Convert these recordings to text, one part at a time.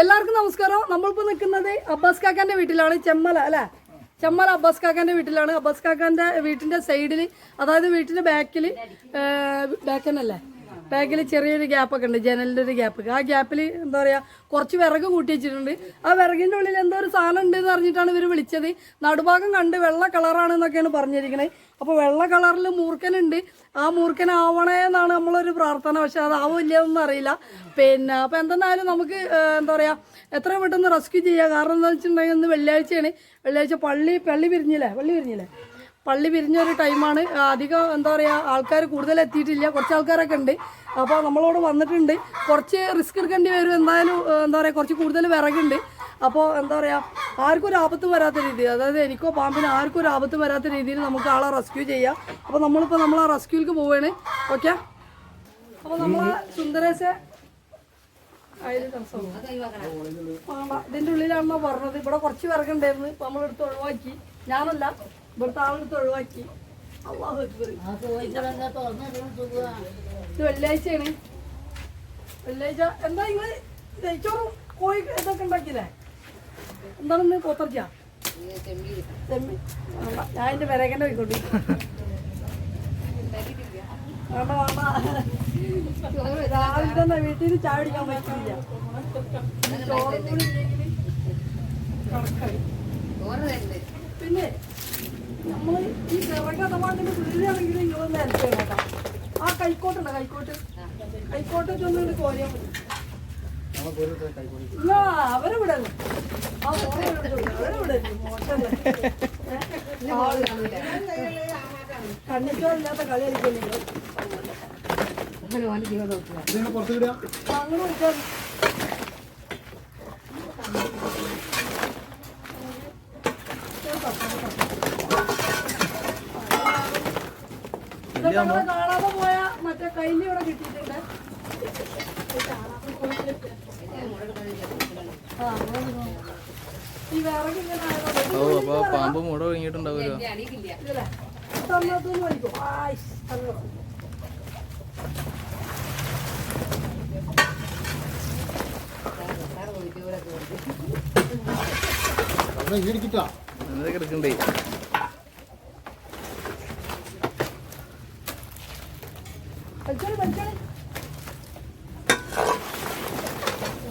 എല്ലാവർക്കും നമസ്കാരം. നമ്മളിപ്പോൾ നിൽക്കുന്നത് അബ്ബാസ് കാക്കാന്റെ വീട്ടിലാണ് ചെമ്മല അല്ലേ? ചെമ്മല അബ്ബാസ് കാക്കാന്റെ വീട്ടിലാണ്. അബ്ബാസ് കാക്കാന്റെ വീട്ടിന്റെ സൈഡിൽ അതായത് വീട്ടിന്റെ ബാക്കിൽ ബാക്ക് തന്നെയല്ലേ ബാക്കിൽ ചെറിയൊരു ഗ്യാപ്പൊക്കെ ഉണ്ട് ജനലിന്റെ ഒരു ഗ്യാപ്പ് ആ ഗ്യാപ്പിൽ എന്താ പറയാ കുറച്ച് വിറക് കൂട്ടി വെച്ചിട്ടുണ്ട്. ആ വിറകിന്റെ ഉള്ളിൽ എന്തോ ഒരു സാധനം ഉണ്ട് എന്ന് പറഞ്ഞിട്ടാണ് ഇവർ വിളിച്ചത്. നടുഭാഗം കണ്ട് വെള്ള കളറാണ് എന്നൊക്കെയാണ് പറഞ്ഞിരിക്കുന്നത് അപ്പോൾ വെള്ള കളറിൽ മൂർക്കനുണ്ട് ആ മൂർക്കൻ ആവണേ എന്നാണ് നമ്മളൊരു പ്രാർത്ഥന. പക്ഷെ അത് ആവില്ലെന്നൊന്നും അറിയില്ല. പിന്നെ അപ്പോൾ എന്തെന്നാലും നമുക്ക് എന്താ പറയുക എത്ര പെട്ടെന്ന് റെസ്ക്യൂ ചെയ്യുക കാരണം എന്താ വെച്ചിട്ടുണ്ടെങ്കിൽ ഇന്ന് വെള്ളിയാഴ്ചയാണ്. വെള്ളിയാഴ്ച പള്ളി പള്ളി പിരിഞ്ഞില്ലേ പള്ളി പിരിഞ്ഞില്ലേ പള്ളി പിരിഞ്ഞ ഒരു ടൈമാണ്. അധികം എന്താ പറയുക ആൾക്കാർ കൂടുതൽ എത്തിയിട്ടില്ല. കുറച്ച് ആൾക്കാരൊക്കെ ഉണ്ട്. അപ്പോൾ നമ്മളോട് വന്നിട്ടുണ്ട്. കുറച്ച് റിസ്ക് എടുക്കേണ്ടി വരും. എന്തായാലും എന്താ പറയുക കുറച്ച് കൂടുതൽ വിറകുണ്ട്. അപ്പോൾ എന്താ പറയുക ആർക്കും ഒരു ആപത്ത് വരാത്ത രീതിയിൽ അതായത് എനിക്കോ പാമ്പിന് ആർക്കും ഒരു ആപത്ത് വരാത്ത രീതിയിൽ നമുക്ക് ആളെ റെസ്ക്യൂ ചെയ്യാം. അപ്പോൾ നമ്മളിപ്പോൾ നമ്മൾ ആ റെസ്ക്യൂക്ക് പോവുകയാണ് ഓക്കെ അപ്പോൾ നമ്മൾ സുന്ദരേശെ ഇതിന്റെ ഉള്ളിലാണെന്നോ പറഞ്ഞത്. ഇവിടെ കുറച്ച് വിറകുണ്ടായിരുന്നു. ഇപ്പം നമ്മളെടുത്ത് ഒഴിവാക്കി. ഞാനല്ല ഇവിടുത്തെ ആളെടുത്ത് ഒഴിവാക്കി. ഇത് വെള്ളിയാഴ്ചയാണ്. വെള്ളിയാഴ്ച എന്താ നിങ്ങൾ നെയ്ച്ചോറും കോഴി ഇതൊക്കെ ഉണ്ടാക്കിയില്ലേ എന്താണ് ഇന്ന് കൊത്തർച്ച ചെമ്മീൻ വേണ്ട ഞാൻ എന്റെ വിറകന്റെ പോയിക്കോട്ടെ. രാവിലെ തന്നെ വീട്ടിൽ നിന്ന് ചായ പിടിക്കാൻ പറ്റില്ല പിന്നെ നമ്മൾ ഈ വിറക് പിള്ളേരാണെങ്കിൽ നിങ്ങളൊന്ന് ഹെൽപ്പ് കേട്ടോ ആ കൈക്കോട്ടുണ്ടോ കൈക്കോട്ട്? കൈക്കോട്ട് ഒന്നും കോരിയാൽ മതി. അവരെ? ആൾ കണ്ണിച്ചോറില്ലാത്ത കളി വിടുക അങ്ങനെ നമ്മൾ കാണാതെ പോയ മറ്റേ കൈലി ഇവിടെ കിട്ടിയിട്ടുണ്ട്. കാണാതെ അങ്ങനെ ഓ അപ്പൊ പാമ്പ് മുട ഒഴുങ്ങിയിട്ടുണ്ടാവുമല്ലോ ഇതില്ലേ? തന്നതൊന്നും വലിക്കും. ആയിഷ്, അത് അവിടെ ഇടിക്കിട്ടാ എന്നതൊക്കെ എടുക്കണ്ടേ വലിച്ചോളി, വലിച്ചോളി.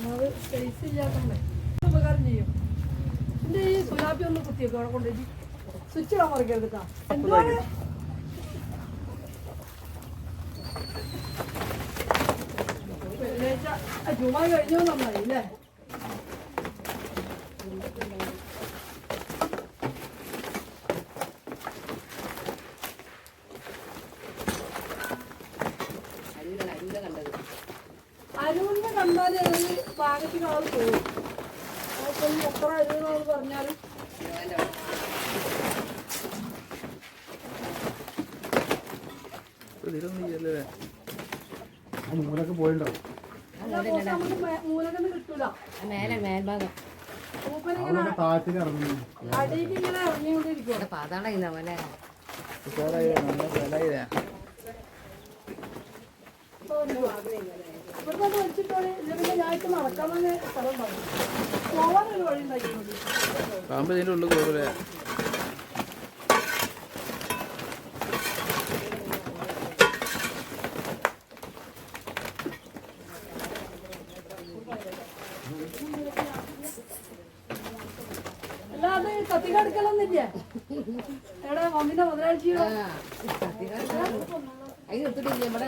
അത് space ഇല്ലാത്തോണ്ടേ. ഉപകാരം ചെയ്യും എന്റെ ഈ സുലാപ്പി ഒന്ന് കുത്തിയേക്കും അവിടെ കൊണ്ടുപോയി. സ്വിച്ച് ഇടാൻ മറിക്കരുത് കേട്ടോ എന്തുവാണ്? വെള്ളിയാഴ്ച ജുമാ കഴിഞ്ഞു നന്നായി അല്ലേ? മൂലൊക്കെ പോയിണ്ടാവും മേലെ മേൽഭാഗം. താഴത്തേക്ക് ഇറങ്ങി ഇങ്ങനെ ഇറങ്ങിക്കൊണ്ടിരിക്കും ഇവിടുന്ന് അത് വലിച്ചിട്ടോളി ഇല്ല പിന്നെ സ്ഥലം പോവാനൊരു വഴി ഉണ്ടാക്കി പാമ്പ് ഇതിന്റെ ഉള്ളിൽ കയറൂലേ അല്ലാതെ കത്തിക്കടുക്കലൊന്നില്ല എവിടെ മമ്മിന്റെ മുതലാഴ്ചയോ അതിന് ഒത്തിട്ടില്ല ഇവിടെ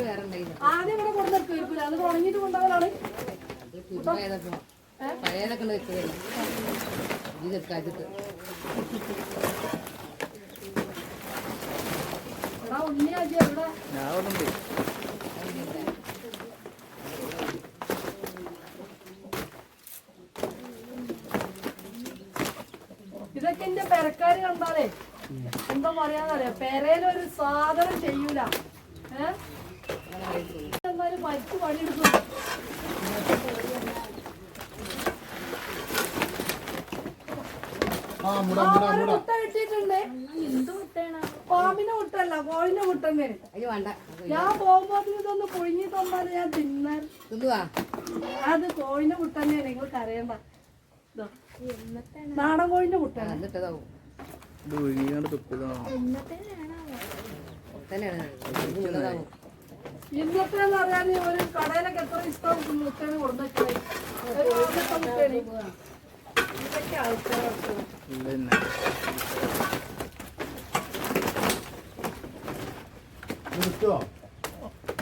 വേറെ ഉണ്ടായില്ല ആദ്യം ഇവിടെ കൊണ്ടുവെക്കുമായിരിക്കില്ല അത് ഉണങ്ങിയിട്ട് പുതുതായതൊക്കെ പഴയതൊക്കെ വെച്ചതല്ലേ. ഇത് എടുക്കാച്ചിട്ട്. എടാ ഞാൻ അവിടെ ഉണ്ട് ഇതൊക്കെ പെരക്കാര് കണ്ടാലേ? എന്താ പറയാന്നറിയാ? പെരയിലൊരു സാധനം ചെയ്യൂല. ഏഹ് എന്നാലും മരിച്ചു പണിയെടുക്കും. മുട്ട പാമ്പിന്റെ മുട്ടല്ല കോഴിന്റെ മുട്ട വേണ്ട. ഞാൻ പോകുമ്പോ ഇതൊന്ന് പുഴുങ്ങി തന്നാൽ ഞാൻ തിന്നാൻ അത് കോഴിന്റെ മുട്ടന്നെയാണ് നിങ്ങൾക്ക് നിങ്ങൾ കരയണ്ട ഇതാ. നാടൻ കോഴിന്റെ മുട്ടാണ് എന്നിട്ടതാവും ഇത് ഒഴുകിയാണ്ട് തുപ്പിയതാണോ ഇന്നത്തെ എന്ന് പറഞ്ഞാൽ ഒരു കടയിലൊക്കെ എത്ര ഇഷ്ടം ആദ്യത്തെ മുട്ടയാണ് ഇതൊക്കെ ഇത് കിട്ടുമോ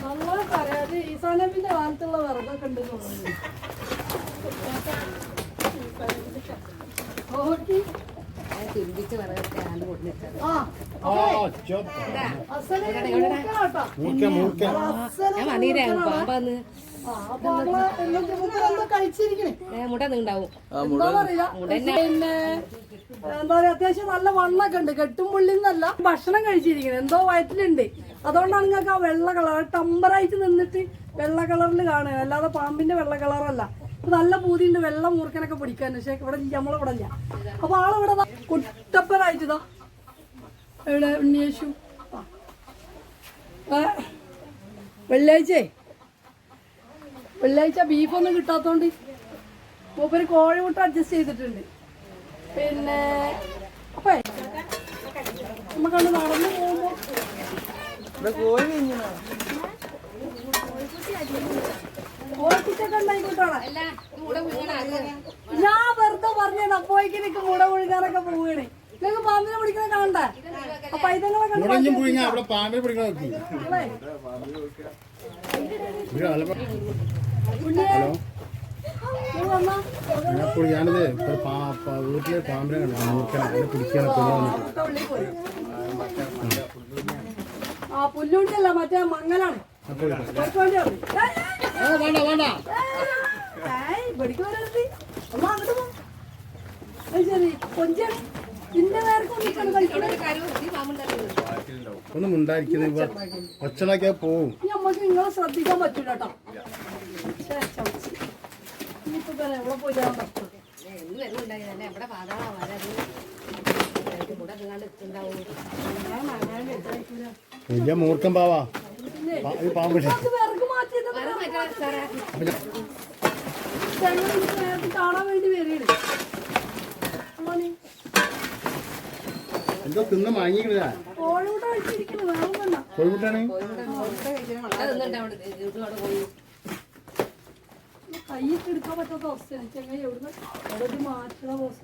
നമ്മളെ പറയാത് ഈ സാധനത്തിന്റെ കാലത്തുള്ള വിറകൊക്കെ ഉണ്ട് തോന്നുന്നു ഓക്കി. തിരുമ്പിച്ച് വിറകൊക്കെ ആണ്ട് കൊടുത്തിട്ടത് ആ ആ ചോപ്പ് അസൽ മൂർക്കനാട്ടോ. മൂർക്ക മൂർക്ക അസൽ ഞാൻ വന്നീരേ പാമ്പാന്ന് എന്തോ പിന്നെ പറയാ അത്യാവശ്യം നല്ല വണ്ണൊക്കെ ഉണ്ട്. കെട്ടും പുള്ളിന്നല്ല ഭക്ഷണം കഴിച്ചിരിക്കുന്നത് എന്തോ വയറ്റിലുണ്ട്. അതുകൊണ്ടാണ് നിങ്ങൾക്ക് ആ വെള്ള കളർ ടമ്പറായിട്ട് നിന്നിട്ട് വെള്ള കളറിൽ കാണുക. അല്ലാതെ പാമ്പിന്റെ വെള്ള കളറല്ല. ഇപ്പൊ നല്ല പൂതിയുണ്ട് വെള്ളം മൂർക്കനൊക്കെ പിടിക്കാൻ. പക്ഷെ ഇവിടെ നമ്മളിവിടെ ഇല്ല. അപ്പൊ ആളിവിടെ ദാ കുട്ടപ്പനായിട്ട് ഇതാ. എവിടെ? ഉണ്ണിയേശു. വെള്ളിയാഴ്ചേ? വെള്ളിയാഴ്ച ബീഫൊന്നും കിട്ടാത്തോണ്ട് മൂപ്പര് കോഴിമുട്ട അഡ്ജസ്റ്റ് ചെയ്തിട്ടുണ്ട്. പിന്നെ അപ്പേ നമുക്കണ്ട് നടന്നു പോകുമ്പോ ഇവിടെ കോഴി കഴിഞ്ഞാ കോഴിക്കുട്ടൊക്കെ ഉണ്ടായിക്കോട്ടാണ് അല്ല ഈ മുട വീണ ഞാൻ വെറുതെ പറഞ്ഞത് അപ്പോഴേക്ക് നിനക്ക് മുട ഒഴുകാനൊക്കെ പോവുകയാണ്. നിങ്ങൾക്ക് പാമ്പിനെ പിടിക്കണ കാണണ്ടേ? അപ്പൊ ഇതെങ്ങനെ പിടിക്കണ വന്നാ? ഞാനിപ്പോൾ ഞാനിത് വീട്ടിൽ പാമ്പിനെ കണ്ടു. അതിനെ ആ പുല്ലുണ്ടിയല്ല മറ്റേ മങ്ങലാണ് അപ്പോൾ വേണ്ട വേണ്ട. ഒന്നും ഉണ്ടായിരിക്കുന്ന ഒച്ചലാക്കിയാൽ പോവും. നമ്മക്ക് നിങ്ങളെ ശ്രദ്ധിക്കാൻ പറ്റൂല കേട്ടോ. ഇനിയിപ്പോ എവിടെ വലിയ മൂർഖൻ പാവാ. പാ- എന്തോ തിന്ന് ഒന്നല്ല കോഴിമുട്ടാണ്? കൈയിട്ട് എടുക്കാൻ പറ്റാത്ത അവസ്ഥയാണ്. ചെങ്ങായി എവിടുന്ന് മാറ്റണ അവസ്ഥ.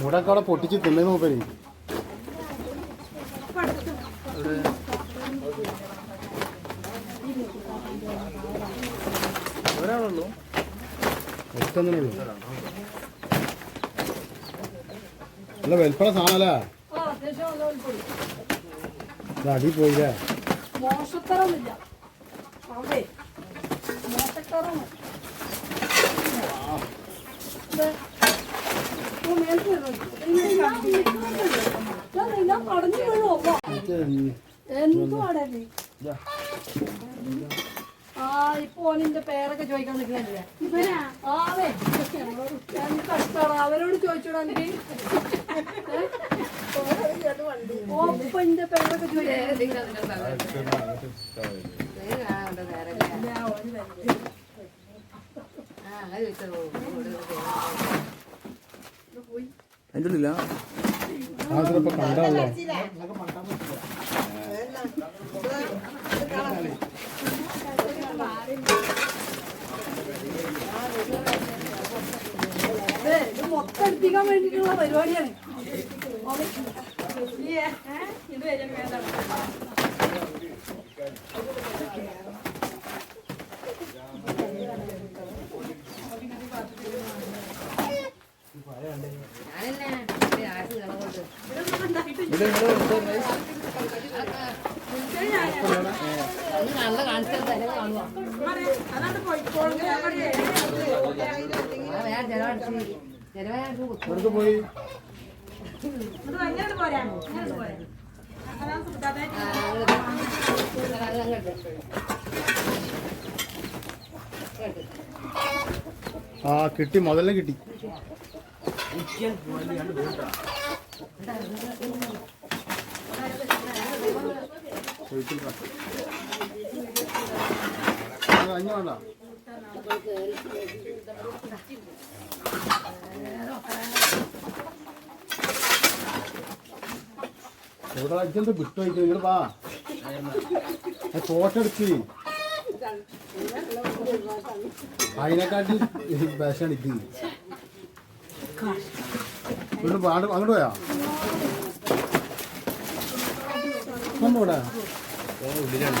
മുടൊക്കെ അവിടെ പൊട്ടിച്ച് തിന്നു മൂപ്പര്. ഒരാളുള്ളൂ. ഒറ്റൊന്നിനുള്ളൂ നല്ല വലിപ്പമുള്ള സാധനല്ലേ അടി പോയില്ലേ? മോശത്തരമില്ല അവിടെ മോശത്തരം ഞാൻ പടഞ്ഞു വീഴുമോ എന്തുവാടേ നീ ആ ഇപ്പൊ ഓനിന്റെ പേരൊക്കെ ചോദിക്കാൻ ആവേ അവരോട് ചോദിച്ചോടാ നീ ഓ ഇപ്പൊ എന്റെ പേരൊക്കെ അതിന്റെ ഉള്ളില്ല ഇത് മൊത്തം എടുപ്പിക്കാൻ വേണ്ടിട്ടുള്ള പരിപാടിയാണ്. ഞാനെന്നെ ഒന്ന് നല്ല കാണിച്ചാൽ തന്നെ കാണുക വേറെ ജലമടിച്ച് എവിടേക്ക് പോയി. ആ കിട്ടി. മുതലേ കിട്ടി. അഞ്ഞു വേണ്ട. എവിടെ അജ്ജന്ത് വിട്ടു വാ. ആ ഫോട്ടോ എടുക്ക് അതിനെക്കാട്ടി വിഷമാണ് ഇത്. ഇവിടെ പാട് അങ്ങോട്ട് പോയാ. നമ്മൂടെ ഉള്ളിലാണ്.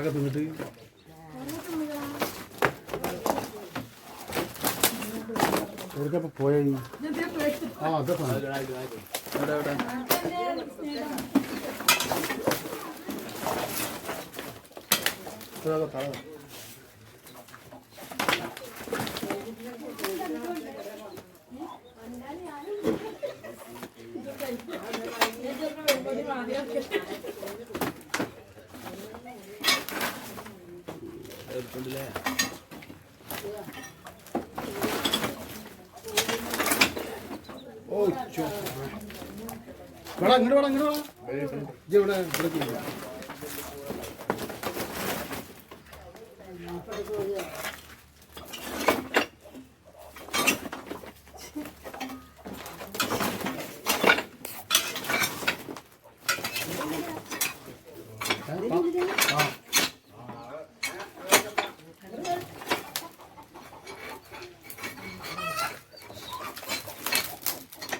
काका तुम्ही तरी ఎక్కడ పోయాయి Thank you. എവിടെ ഓ ചോ. വേടാ ഇങ്ങോട്ട് വേടാ ഇങ്ങോട്ട് വേടാ. ഇവിടെ ഇവിടെ ഇരിക്ക്. ഏ, ആ. ആ. അതിന്റെ ഇടയ്ക്കൊക്കെ പോയാ ഉഷാറ് സാധനം ആ ഓ ആ പച്ചി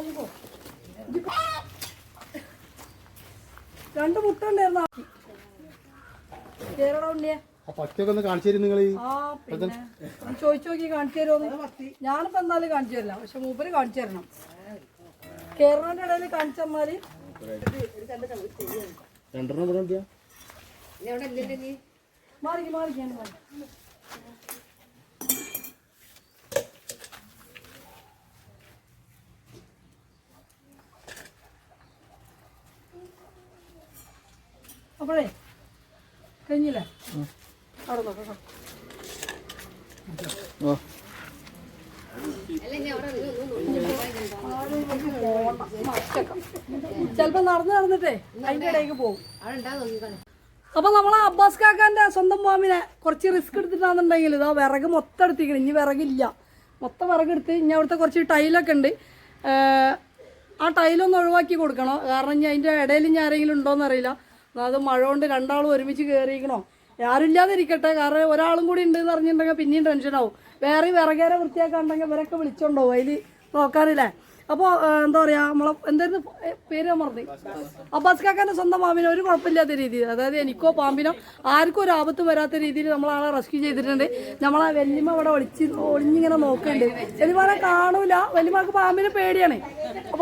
ഇങ്ങോട്ട് രണ്ട് മുട്ട ഉണ്ടായിരുന്നു കേരള ഉണ്ണിയെ. ആ പച്ചയൊക്കെ ഒന്ന് കാണിച്ചു തരും നിങ്ങൾ ചോദിച്ചു നോക്കി കാണിച്ചു തരുമോ ഞാനിപ്പോ എന്നാലും കാണിച്ചു തരില്ല. പക്ഷെ മൂപ്പര് കാണിച്ചു തരണം. കേരളന്റെ ഇടയിൽ കാണിച്ചു തന്നാൽ രണ്ടെണ്ണം ഇവിടെ മാറിക്ക് മാറിക്കാണ് അപ്പോഴേ കഴിഞ്ഞില്ലേ? അവിടെ നോക്കാം ചിലപ്പോ നടന്ന് നടന്നിട്ടേ അതിന്റെ ഇടയ്ക്ക് പോകും. അപ്പൊ നമ്മളെ അബ്ബാസ് കാക്കാന്റെ സ്വന്തം മാമിനെ കുറച്ച് റിസ്ക് എടുത്തിട്ടാണെന്നുണ്ടെങ്കിൽ ഇതാ വിറക് മൊത്തം എടുത്തിരിക്കണം. ഇനി വിറകില്ല. മൊത്തം വിറക് എടുത്ത് ഇനി അവിടുത്തെ കുറച്ച് ടൈലൊക്കെ ഉണ്ട്. ആ ടൈലൊന്ന് ഒഴിവാക്കി കൊടുക്കണം. കാരണം ഇനി അതിന്റെ ഇടയിൽ ഇനി ആരെങ്കിലും ഉണ്ടോയെന്ന് അറിയില്ല. അത് മഴ കൊണ്ട് രണ്ടാളും ഒരുമിച്ച് കയറിയിരിക്കണോ ആരും ഇല്ലാതെ ഇരിക്കട്ടെ കാരണം ഒരാളും കൂടി ഉണ്ട് എന്ന് അറിഞ്ഞിട്ടുണ്ടെങ്കിൽ പിന്നെയും ടെൻഷനാവും വേറെ വിറകേരെ വൃത്തിയാക്കാണ്ടെങ്കിൽ ഇവരൊക്കെ വിളിച്ചോണ്ടോ അതിൽ നോക്കാറില്ലേ? അപ്പോൾ എന്താ പറയുക നമ്മളെ എന്തായിരുന്നു പേര് മറന്നു അബ്ബാസ് കാക്കാന്റെ സ്വന്തം പാമ്പിനോ ഒരു കുഴപ്പമില്ലാത്ത രീതിയിൽ. അതായത് എനിക്കോ പാമ്പിനോ ആർക്കും ഒരു ആപത്ത് വരാത്ത രീതിയിൽ നമ്മൾ ആളെ റെസ്ക്യൂ ചെയ്തിട്ടുണ്ട്. നമ്മളെ വല്യമ്മ ഇവിടെ ഒളിച്ച് ഒളിഞ്ഞിങ്ങനെ നോക്കുന്നുണ്ട്. വല്യമാനെ കാണൂല. വല്യമാക്ക് പാമ്പിനെ പേടിയാണ്.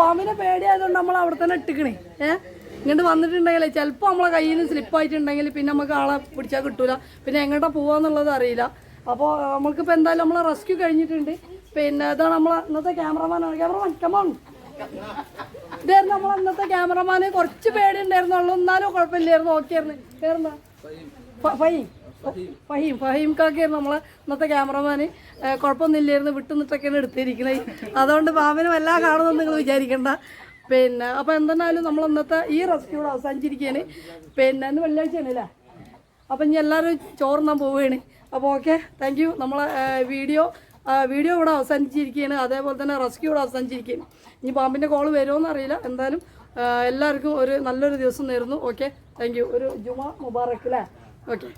പാമ്പിനെ പേടിയായതുകൊണ്ട് നമ്മൾ അവിടെ തന്നെ ഇട്ടിക്കണേ. ഏഹ് ഇങ്ങോട്ട് വന്നിട്ടുണ്ടെങ്കിൽ ചിലപ്പോൾ നമ്മളെ കയ്യിൽ നിന്ന് സ്ലിപ്പായിട്ടുണ്ടെങ്കിൽ പിന്നെ നമുക്ക് ആളെ പിടിച്ചാൽ കിട്ടൂല. പിന്നെ എങ്ങോട്ടാ പോവാന്നുള്ളത് അറിയില്ല. അപ്പോൾ നമുക്കിപ്പോൾ എന്തായാലും നമ്മളെ റെസ്ക്യൂ കഴിഞ്ഞിട്ടുണ്ട്. പിന്നെ ഇതാണ് നമ്മളെ ഇന്നത്തെ ക്യാമറമാനാണ് ക്യാമറമാൻ കമോൺ ഇതായിരുന്നു നമ്മളെ ഇന്നത്തെ ക്യാമറമാന് കുറച്ച് പേടി ഉണ്ടായിരുന്നുള്ളൂ എന്നാലും കുഴപ്പമില്ലായിരുന്നു. ഓക്കെ ആയിരുന്നു. പേരെന്താ ഫ- ഫഹീം. ഫഹീം കാക്കയായിരുന്നു നമ്മളെ ഇന്നത്തെ ക്യാമറമാന് കുഴപ്പമൊന്നുമില്ലായിരുന്നു. വിട്ടു എടുത്തിരിക്കുന്നത്. അതുകൊണ്ട് പാമ്പിന് എല്ലാം കാണുമെന്ന് നിങ്ങൾ വിചാരിക്കണ്ട. പിന്നെ അപ്പോൾ എന്തെന്നാലും നമ്മൾ ഇന്നത്തെ ഈ റെസ്ക്യൂഡ് അവസാനിച്ചിരിക്കുകയാണ് പിന്നെ ഇന്ന് വെള്ളിയാഴ്ചയാണ് അല്ലേ? അപ്പം ഇനി എല്ലാവരും ചോറുന്നാൻ പോവുകയാണ്. അപ്പോൾ ഓക്കെ താങ്ക് യു നമ്മളെ വീഡിയോ വീഡിയോ ഇവിടെ അവസാനിച്ചിരിക്കുകയാണ് അതേപോലെ തന്നെ റെസ്ക്യൂ ഇവിടെ അവസാനിച്ചിരിക്കുകയാണ് ഇനി പാമ്പിന്റെ കോൾ വരുമോ അറിയില്ല. എന്തായാലും എല്ലാവർക്കും ഒരു നല്ലൊരു ദിവസം നേരുന്നു. ഓക്കെ താങ്ക് ഒരു ജുമാ മുബാറക്ക് അല്ലേ? ഓക്കെ